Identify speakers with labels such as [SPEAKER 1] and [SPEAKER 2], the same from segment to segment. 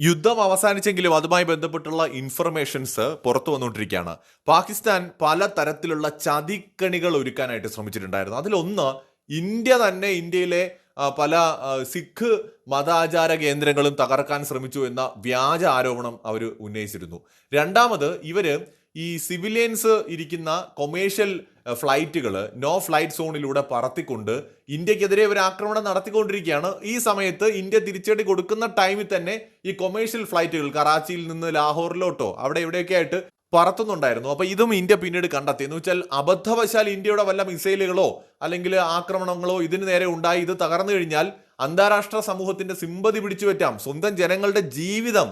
[SPEAKER 1] യുദ്ധം അവസാനിച്ചെങ്കിലും അതുമായി ബന്ധപ്പെട്ടുള്ള ഇൻഫർമേഷൻസ് പുറത്തു വന്നുകൊണ്ടിരിക്കുകയാണ്. പാകിസ്ഥാൻ പല തരത്തിലുള്ള ചതിക്കണികൾ ഒരുക്കാനായിട്ട് ശ്രമിച്ചിട്ടുണ്ടായിരുന്നു. അതിലൊന്ന് ഇന്ത്യ തന്നെ ഇന്ത്യയിലെ പല സിഖ് മതാചാര കേന്ദ്രങ്ങളും തകർക്കാൻ ശ്രമിച്ചു എന്ന വ്യാജ ആരോപണം അവർ ഉന്നയിച്ചിരുന്നു. രണ്ടാമത് ഇവർ ഈ സിവിലിയൻസ് ഇരിക്കുന്ന കൊമേഴ്ഷ്യൽ ഫ്ലൈറ്റുകൾ നോ ഫ്ലൈറ്റ് സോണിലൂടെ പറത്തിക്കൊണ്ട് ഇന്ത്യക്കെതിരെ ഒരു ആക്രമണം നടത്തിക്കൊണ്ടിരിക്കുകയാണ്. ഈ സമയത്ത് ഇന്ത്യ തിരിച്ചടി കൊടുക്കുന്ന ടൈമിൽ തന്നെ ഈ കൊമേഴ്ഷ്യൽ ഫ്ലൈറ്റുകൾ കറാച്ചിയിൽ നിന്ന് ലാഹോറിലോട്ടോ അവിടെ എവിടെയൊക്കെ ആയിട്ട് പറത്തുന്നുണ്ടായിരുന്നു. അപ്പൊ ഇതും ഇന്ത്യ പിന്നീട് കണ്ടെത്തി. എന്ന് വെച്ചാൽ അബദ്ധവശാൽ ഇന്ത്യയുടെ വല്ല മിസൈലുകളോ അല്ലെങ്കിൽ ആക്രമണങ്ങളോ ഇതിന് നേരെ ഉണ്ടായി. ഇത് തകർന്നു കഴിഞ്ഞാൽ അന്താരാഷ്ട്ര സമൂഹത്തിന്റെ സിമ്പതി പിടിച്ചു പറ്റാം സ്വന്തം ജനങ്ങളുടെ ജീവിതം.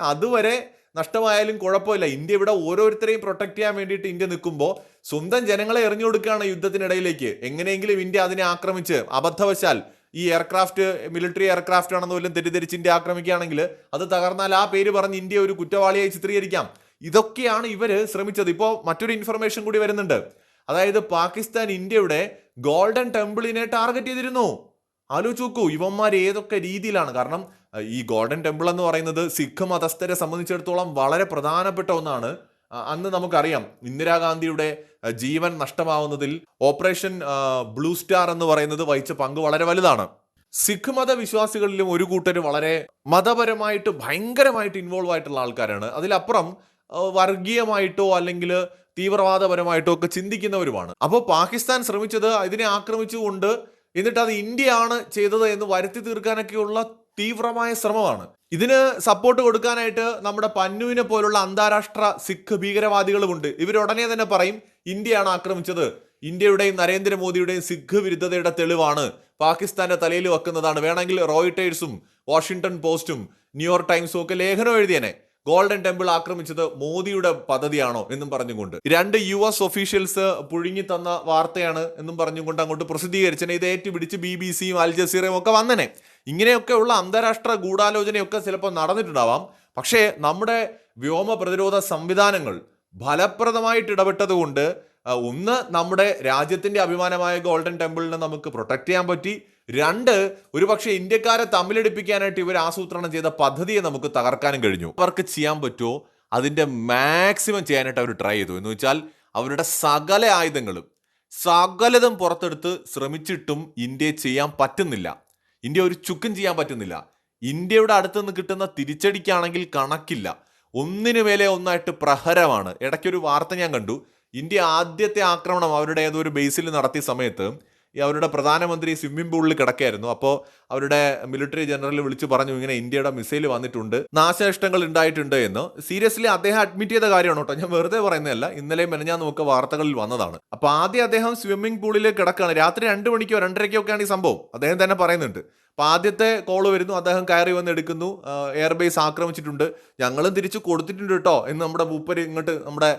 [SPEAKER 1] അതുവരെ നഷ്ടമായാലും കുഴപ്പമില്ല. ഇന്ത്യ ഇവിടെ ഓരോരുത്തരെയും പ്രൊട്ടക്ട് ചെയ്യാൻ വേണ്ടിയിട്ട് ഇന്ത്യ നിൽക്കുമ്പോൾ സ്വന്തം ജനങ്ങളെ എറിഞ്ഞു കൊടുക്കുകയാണ് യുദ്ധത്തിനിടയിലേക്ക്. എങ്ങനെയെങ്കിലും ഇന്ത്യ അതിനെ ആക്രമിച്ച് അബദ്ധവശാൽ ഈ എയർക്രാഫ്റ്റ് മിലിറ്ററി എയർക്രാഫ്റ്റ് ആണെന്ന് വല്ലതും തെറ്റിദ്ധരിച്ച് ഇന്ത്യ ആക്രമിക്കുകയാണെങ്കിൽ അത് തകർന്നാൽ ആ പേര് പറഞ്ഞ് ഇന്ത്യ ഒരു കുറ്റവാളിയായി ചിത്രീകരിക്കാം. ഇതൊക്കെയാണ് ഇവർ ശ്രമിച്ചത്. ഇപ്പോൾ മറ്റൊരു ഇൻഫർമേഷൻ കൂടി വരുന്നുണ്ട്. അതായത് പാകിസ്ഥാൻ ഇന്ത്യയുടെ ഗോൾഡൻ ടെമ്പിളിനെ ടാർഗറ്റ് ചെയ്തിരുന്നു. ആലോചിച്ച് നോക്കൂ ഇവന്മാർ ഏതൊക്കെ രീതിയിലാണ്? കാരണം ഈ ഗോൾഡൻ ടെമ്പിൾ എന്ന് പറയുന്നത് സിഖ് മതസ്ഥരെ സംബന്ധിച്ചിടത്തോളം വളരെ പ്രധാനപ്പെട്ട ഒന്നാണ്. അന്ന് നമുക്കറിയാം ഇന്ദിരാഗാന്ധിയുടെ ജീവൻ നഷ്ടമാവുന്നതിൽ ഓപ്പറേഷൻ ബ്ലൂ സ്റ്റാർ എന്ന് പറയുന്നത് വഹിച്ച പങ്ക് വളരെ വലുതാണ്. സിഖ് മത വിശ്വാസികളിലും ഒരു കൂട്ടർ വളരെ മതപരമായിട്ട് ഭയങ്കരമായിട്ട് ഇൻവോൾവ് ആയിട്ടുള്ള ആൾക്കാരാണ്. അതിലപ്പുറം വർഗീയമായിട്ടോ അല്ലെങ്കിൽ തീവ്രവാദപരമായിട്ടോ ഒക്കെ ചിന്തിക്കുന്നവരുമാണ്. അപ്പോൾ പാകിസ്ഥാൻ ശ്രമിച്ചത് ഇതിനെ ആക്രമിച്ചുകൊണ്ട് എന്നിട്ട് അത് ഇന്ത്യയാണ് ചെയ്തത് എന്ന് വരുത്തി തീർക്കാനൊക്കെയുള്ള തീവ്രമായ ശ്രമമാണ്. ഇതിന് സപ്പോർട്ട് കൊടുക്കാനായിട്ട് നമ്മുടെ പന്നുവിനെ പോലുള്ള അന്താരാഷ്ട്ര സിഖ് ഭീകരവാദികളുമുണ്ട്. ഇവരുടനെ തന്നെ പറയും ഇന്ത്യയാണ് ആക്രമിച്ചത്. ഇന്ത്യയുടെയും നരേന്ദ്രമോദിയുടെയും സിഖ് വിരുദ്ധതയുടെ തെളിവാണ്. പാകിസ്ഥാന്റെ തലയിൽ വെക്കുന്നതാണ്. വേണമെങ്കിൽ റോയിട്ടേഴ്സും വാഷിങ്ടൺ പോസ്റ്റും ന്യൂയോർക്ക് ടൈംസും ഒക്കെ ലേഖനം എഴുതിയനെ. ഗോൾഡൻ ടെമ്പിൾ ആക്രമിച്ചത് മോദിയുടെ പദ്ധതിയാണോ എന്നും പറഞ്ഞുകൊണ്ട്. രണ്ട് യു എസ് ഒഫീഷ്യൽസ് പുഴുങ്ങി തന്ന വാർത്തയാണ് എന്നും പറഞ്ഞുകൊണ്ട് അങ്ങോട്ട് പ്രസിദ്ധീകരിച്ചനെ ഇത് ഏറ്റുപിടിച്ച് ബി ബി സിയും അൽ ജസീറയും ഒക്കെ വന്നനെ. ഇങ്ങനെയൊക്കെയുള്ള അന്താരാഷ്ട്ര ഗൂഢാലോചനയൊക്കെ ചിലപ്പോൾ നടന്നിട്ടുണ്ടാവാം. പക്ഷേ നമ്മുടെ വ്യോമ പ്രതിരോധ സംവിധാനങ്ങൾ ഫലപ്രദമായിട്ട് ഇടപെട്ടത് കൊണ്ട് ആ, ഒന്ന് നമ്മുടെ രാജ്യത്തിന്റെ അഭിമാനമായ ഗോൾഡൻ ടെമ്പിളിനെ നമുക്ക് പ്രൊട്ടക്ട് ചെയ്യാൻ പറ്റി. രണ്ട് ഒരുപക്ഷെ ഇന്ത്യക്കാരെ തമ്മിലടിപ്പിക്കാനായിട്ട് ഇവർ ആസൂത്രണം ചെയ്ത പദ്ധതിയെ നമുക്ക് തകർക്കാനും കഴിഞ്ഞു. അവർക്ക് ചെയ്യാൻ പറ്റുമോ? അതിന്റെ മാക്സിമം ചെയ്യാനായിട്ട് അവർ ട്രൈ ചെയ്തു. എന്ന് വെച്ചാൽ അവരുടെ സകല ആയുധങ്ങളും സകലതും പുറത്തെടുത്ത് ശ്രമിച്ചിട്ടും ഇന്ത്യയെ ചെയ്യാൻ പറ്റുന്നില്ല. ഇന്ത്യ ഒരു ചുക്കും ചെയ്യാൻ പറ്റുന്നില്ല. ഇന്ത്യയുടെ അടുത്ത് നിന്ന് കിട്ടുന്ന തിരിച്ചടിക്കാണെങ്കിൽ കണക്കില്ല. ഒന്നിനു മേലെ ഒന്നായിട്ട് പ്രഹരമാണ്. ഇടയ്ക്കൊരു വാർത്ത ഞാൻ കണ്ടു. ഇന്ത്യ ആദ്യത്തെ ആക്രമണം അവരുടെ ഏതോ ഒരു ബേസിൽ നടത്തിയ സമയത്ത് ഈ അവരുടെ പ്രധാനമന്ത്രി സ്വിമ്മിംഗ് പൂളിൽ കിടക്കായിരുന്നു. അപ്പോൾ അവരുടെ മിലിറ്ററി ജനറൽ വിളിച്ചു പറഞ്ഞു ഇങ്ങനെ ഇന്ത്യയുടെ മിസൈൽ വന്നിട്ടുണ്ട്. നാശനഷ്ടങ്ങൾ ഉണ്ടായിട്ടുണ്ട് എന്ന്. സീരിയസ്ലി അദ്ദേഹം അഡ്മിറ്റ് ചെയ്ത കാര്യമാണ് കേട്ടോ. ഞാൻ വെറുതെ പറയുന്നതല്ല. ഇന്നലെയും മെനഞ്ഞാൽ നോക്ക വാർത്തകളിൽ വന്നതാണ്. അപ്പോൾ ആദ്യം അദ്ദേഹം സ്വിമ്മിംഗ് പൂളിൽ കിടക്കുകയാണ് രാത്രി രണ്ട് മണിക്കോ രണ്ടരയ്ക്കോ ഒക്കെയാണ് ഈ സംഭവം. അദ്ദേഹം തന്നെ പറയുന്നുണ്ട്. അപ്പോൾ ആദ്യത്തെ കോൾ വരുന്നു. അദ്ദേഹം കയറി വന്ന് എടുക്കുന്നു. എയർബേസ് ആക്രമിച്ചിട്ടുണ്ട്. ഞങ്ങളും തിരിച്ചു കൊടുത്തിട്ടുണ്ട് കേട്ടോ എന്ന് നമ്മുടെ മൂപ്പര് ഇങ്ങോട്ട് നമ്മുടെ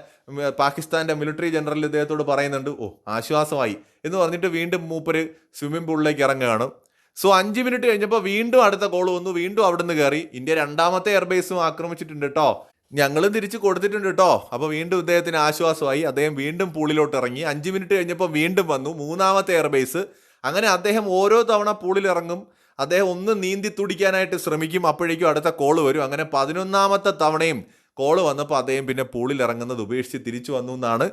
[SPEAKER 1] പാകിസ്ഥാന്റെ മിലിറ്ററി ജനറൽ ഇദ്ദേഹത്തോട് പറയുന്നുണ്ട്. ഓ ആശ്വാസമായി എന്ന് പറഞ്ഞിട്ട് വീണ്ടും മൂപ്പര് സ്വിമ്മിംഗ് പൂളിലേക്ക് ഇറങ്ങുകയാണ്. സോ അഞ്ച് മിനിറ്റ് കഴിഞ്ഞപ്പോൾ വീണ്ടും അടുത്ത കോൾ വന്നു. വീണ്ടും അവിടുന്ന് കയറി. ഇന്ത്യ രണ്ടാമത്തെ എയർബേസും ആക്രമിച്ചിട്ടുണ്ട് കേട്ടോ. ഞങ്ങളും തിരിച്ചു കൊടുത്തിട്ടുണ്ട് കേട്ടോ. അപ്പോൾ വീണ്ടും ഇദ്ദേഹത്തിന് ആശ്വാസമായി. അദ്ദേഹം വീണ്ടും പൂളിലോട്ട് ഇറങ്ങി. അഞ്ച് മിനിറ്റ് കഴിഞ്ഞപ്പോൾ വീണ്ടും വന്നു. മൂന്നാമത്തെ എയർബേസ് അങ്ങനെ അദ്ദേഹം ഓരോ തവണ പൂളിൽ ഇറങ്ങും. അദ്ദേഹം ഒന്ന് നീന്തി തുടിക്കാനായിട്ട് ശ്രമിക്കും അപ്പോഴേക്കും അടുത്ത കോൾ വരും. അങ്ങനെ പതിനൊന്നാമത്തെ തവണയും കോൾ വന്നപ്പോൾ അദ്ദേഹം പിന്നെ പൂളിൽ ഇറങ്ങുന്നത് ഉപേക്ഷിച്ച് തിരിച്ചു വന്നു എന്നാണ്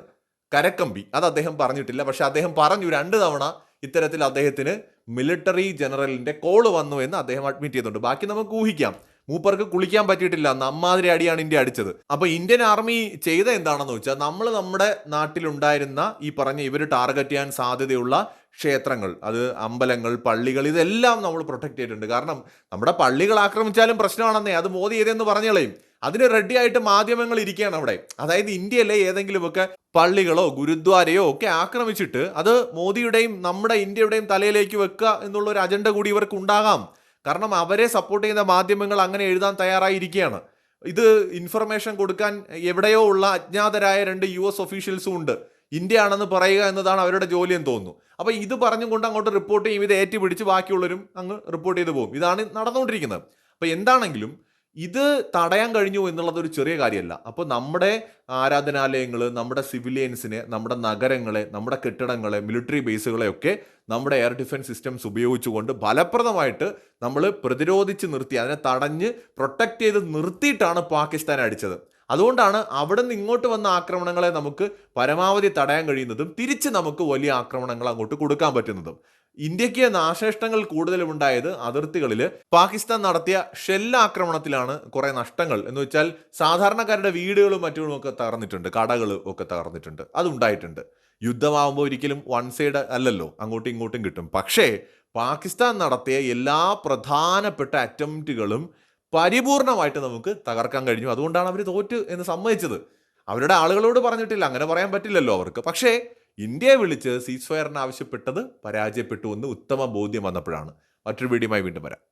[SPEAKER 1] കരക്കമ്പി. അത് അദ്ദേഹം പറഞ്ഞിട്ടില്ല. പക്ഷെ അദ്ദേഹം പറഞ്ഞു രണ്ട് തവണ ഇത്തരത്തിൽ അദ്ദേഹത്തിന് മിലിറ്ററി ജനറലിന്റെ കോൾ വന്നു എന്ന് അദ്ദേഹം അഡ്മിറ്റ് ചെയ്തിട്ടുണ്ട്. ബാക്കി നമുക്ക് ഊഹിക്കാം. മൂപ്പർക്ക് കുളിക്കാൻ പറ്റിയിട്ടില്ല. നമ്മാതിരി അടിയാണ് ഇന്ത്യ അടിച്ചത്. അപ്പൊ ഇന്ത്യൻ ആർമി ചെയ്ത എന്താണെന്ന് വെച്ചാൽ നമ്മൾ നമ്മുടെ നാട്ടിലുണ്ടായിരുന്ന ഈ പറഞ്ഞ ഇവർ ടാർഗറ്റ് ചെയ്യാൻ സാധ്യതയുള്ള ക്ഷേത്രങ്ങൾ അത് അമ്പലങ്ങൾ പള്ളികൾ ഇതെല്ലാം നമ്മൾ പ്രൊട്ടക്ട് ചെയ്തിട്ടുണ്ട്. കാരണം നമ്മുടെ പള്ളികൾ ആക്രമിച്ചാലും പ്രശ്നമാണെന്നേ അത് മോദി ചെയ്തെന്ന് പറഞ്ഞോളയും അതിന് റെഡി ആയിട്ട് മാധ്യമങ്ങൾ ഇരിക്കുകയാണ് അവിടെ. അതായത് ഇന്ത്യയിലെ ഏതെങ്കിലുമൊക്കെ പള്ളികളോ ഗുരുദ്വാരയോ ഒക്കെ ആക്രമിച്ചിട്ട് അത് മോദിയുടെയും നമ്മുടെ ഇന്ത്യയുടെയും തലയിലേക്ക് വെക്കുക എന്നുള്ള ഒരു അജണ്ട കൂടി ഇവർക്ക് ഉണ്ടാകാം. കാരണം അവരെ സപ്പോർട്ട് ചെയ്യുന്ന മാധ്യമങ്ങൾ അങ്ങനെ എഴുതാൻ തയ്യാറായിരിക്കുകയാണ്. ഇത് ഇൻഫർമേഷൻ കൊടുക്കാൻ എവിടെയോ ഉള്ള അജ്ഞാതരായ രണ്ട് യു എസ് ഒഫീഷ്യൽസും ഉണ്ട്. ഇന്ത്യ ആണെന്ന് പറയുക എന്നതാണ് അവരുടെ ജോലി എന്ന് തോന്നുന്നു. അപ്പോൾ ഇത് പറഞ്ഞും കൊണ്ട് അങ്ങോട്ട് റിപ്പോർട്ട് ചെയ്യും. ഇത് ഏറ്റുപിടിച്ച് ബാക്കിയുള്ളവരും അങ്ങ് റിപ്പോർട്ട് ചെയ്തു പോകും. ഇതാണ് നടന്നുകൊണ്ടിരിക്കുന്നത്. അപ്പോൾ എന്താണെങ്കിലും ഇത് തടയാൻ കഴിഞ്ഞു എന്നുള്ളത് ഒരു ചെറിയ കാര്യമല്ല. അപ്പോൾ നമ്മുടെ ആരാധനാലയങ്ങൾ നമ്മുടെ സിവിലിയൻസിനെ നമ്മുടെ നഗരങ്ങളെ നമ്മുടെ കെട്ടിടങ്ങളെ മിലിറ്ററി ബേസുകളെയൊക്കെ നമ്മുടെ എയർ ഡിഫൻസ് സിസ്റ്റംസ് ഉപയോഗിച്ചുകൊണ്ട് ഫലപ്രദമായിട്ട് നമ്മൾ പ്രതിരോധിച്ച് നിർത്തി അതിനെ തടഞ്ഞ് പ്രൊട്ടക്റ്റ് ചെയ്ത് നിർത്തിയിട്ടാണ് പാകിസ്ഥാൻ അടിച്ചത്. അതുകൊണ്ടാണ് അവിടെ നിന്ന് ഇങ്ങോട്ട് വന്ന ആക്രമണങ്ങളെ നമുക്ക് പരമാവധി തടയാൻ കഴിയുന്നതും തിരിച്ച് നമുക്ക് വലിയ ആക്രമണങ്ങൾ അങ്ങോട്ട് കൊടുക്കാൻ പറ്റുന്നതും. ഇന്ത്യയ്ക്ക് നാശനഷ്ടങ്ങൾ കൂടുതലും ഉണ്ടായത് അതിർത്തികളിൽ പാകിസ്ഥാൻ നടത്തിയ ഷെല്ലാക്രമണത്തിലാണ് കുറെ നഷ്ടങ്ങൾ. എന്ന് വെച്ചാൽ സാധാരണക്കാരുടെ വീടുകളും മറ്റും ഒക്കെ തകർന്നിട്ടുണ്ട്. കടകൾ ഒക്കെ തകർന്നിട്ടുണ്ട്. അതുണ്ടായിട്ടുണ്ട് യുദ്ധമാകുമ്പോൾ ഒരിക്കലും വൺ സൈഡ് അല്ലല്ലോ. അങ്ങോട്ടും ഇങ്ങോട്ടും കിട്ടും. പക്ഷേ പാകിസ്ഥാൻ നടത്തിയ എല്ലാ പ്രധാനപ്പെട്ട അറ്റംപ്റ്റുകളും പരിപൂർണമായിട്ട് നമുക്ക് തകർക്കാൻ കഴിഞ്ഞു. അതുകൊണ്ടാണ് അവർ തോറ്റ് എന്ന് സമ്മതിച്ചത്. അവരുടെ ആളുകളോട് പറഞ്ഞിട്ടില്ല. അങ്ങനെ പറയാൻ പറ്റില്ലല്ലോ അവർക്ക്. പക്ഷേ ഇന്ത്യയെ വിളിച്ച് സീസ് ഫയറിന് ആവശ്യപ്പെട്ടത് പരാജയപ്പെട്ടു എന്ന് ഉത്തമ ബോധ്യം വന്നപ്പോഴാണ്. മറ്റൊരു വീഡിയോയുമായി വീണ്ടും വരാം.